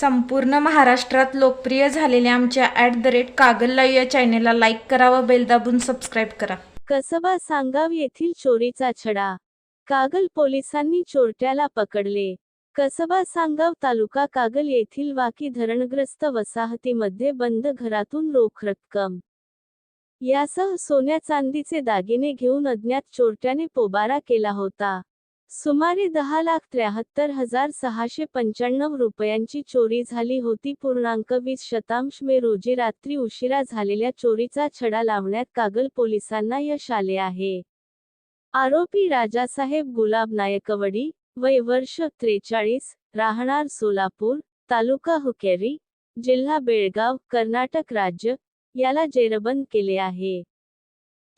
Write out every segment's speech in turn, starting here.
संपूर्ण महाराष्ट्रात लोकप्रिय झालेल्या आमच्या at the rate Kagal live या चॅनेलला लाईक करा व बेल दाबून सबस्क्राईब करा. कसबा सांगाव येथील चोरीचा छडा. कागल पोलिसांनी चोरट्याला पकडले. कसबा सांगाव तालुका कागल येथील वाकी धरणग्रस्त वसाहतीमध्ये बंद घरातून रोख रक्कम. यासह सोन्या चांदीचे दागिने घेऊन अज्ञात चोरट्याने पोबारा केला होता. सुमारे दहा लाख त्र्याहत्तर हजार सहाशे पंच्याण्णव रुपयांची चोरी झाली होती. पूर्णांक वीस शतांश मे रोजी रात्री उशिरा झालेल्या चोरीचा छडा लावण्यात कागल पोलिसांना यश आले आहे. आरोपी राजासाहेब गुलाब नायकवडी वय वर्ष त्रेचाळीस राहणार सोलापूर तालुका हुकेरी जिल्हा बेळगाव कर्नाटक राज्य याला जेरबंद केले आहे.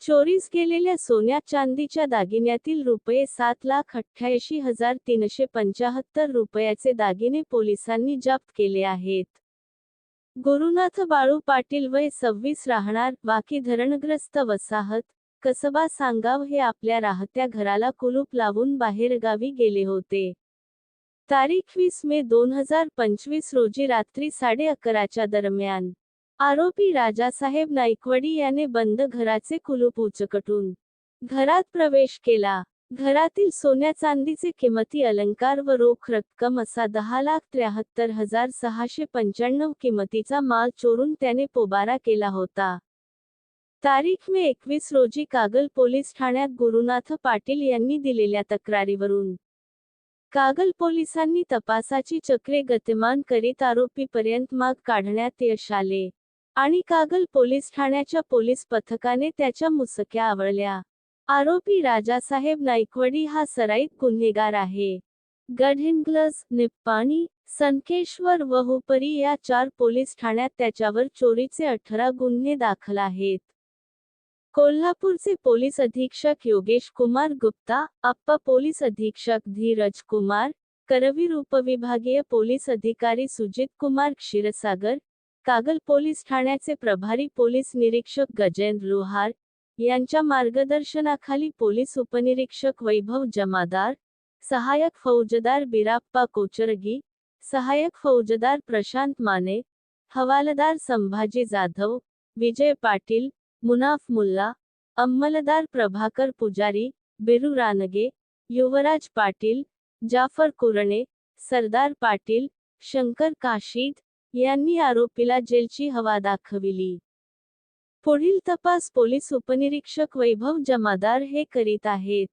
चोरीस गेलेल्या सोन्या चांदीच्या दागिन्यातील रुपये सात लाख अठ्ठ्याऐंशी हजार तीनशे पंचाहत्तर रुपयाचे दागिने पोलिसांनी जप्त केले आहेत. गुरुनाथ बाळू पाटील वय सव्वीस राहणार वाकी धरणग्रस्त वसाहत कसबा सांगाव हे आपल्या राहत्या घराला कुलूप लावून बाहेरगावी गेले होते. तारीख वीस मे दोन हजार पंचवीस रोजी रात्री साडे अकराच्या दरम्यान. आरोपी राजासाहेब नाईकवडी याने बंद घराचे कुलूप उचकटून घरात प्रवेश केला. घरातील सोन्या चांदीचे किमती अलंकार व रोख रक्कम असा दहा लाख त्र्याहत्तर हजार सहाशे पंच्याण्णव किमतीचा माल चोरून त्याने पोबारा केला होता. तारीख मे एकवीस रोजी कागल पोलीस ठाण्यात गुरुनाथ पाटील यांनी दिलेल्या तक्रारीवरून कागल पोलिसांनी तपासाची चक्रे गतिमान करीत आरोपीपर्यंत माग काढण्यात यश आले. आणि कागल पोलीस ठाण्याच्या पोलीस पथकाने त्याच्या मुसक्या आवळल्या. आरोपी राजासाहेब नाईकवडी हा सराईत गुन्हेगार आहे. गडहिंग्लज निप्पाणी संकेश्वर व हुपरी या चार पोलीस ठाण्यात त्याच्यावर चोरीचे अठरा गुन्हे दाखल आहेत. कोल्हापूरचे पोलीस अधीक्षक योगेश कुमार गुप्ता अप्पा पोलीस अधीक्षक धीरज कुमार करवीर उपविभागीय पोलीस अधिकारी सुजित कुमार क्षीरसागर कागल पोलीस ठाण्याचे प्रभारी पोलीस निरीक्षक गजेंद्र लोहार यांच्या मार्गदर्शनाखाली पोलीस उपनिरीक्षक वैभव जमादार सहायक फौजदार बिराप्पा कोचरगी सहायक फौजदार प्रशांत माने हवालदार संभाजी जाधव विजय पाटील मुनाफ मुल्ला अंमलदार प्रभाकर पुजारी बिरू रानगे युवराज पाटील जाफर कुरणे सरदार पाटील शंकर काशीद यांनी आरोपीला जेलची हवा दाखविली. पुढील तपास पोलीस उपनिरीक्षक वैभव जमादार हे करीत आहेत.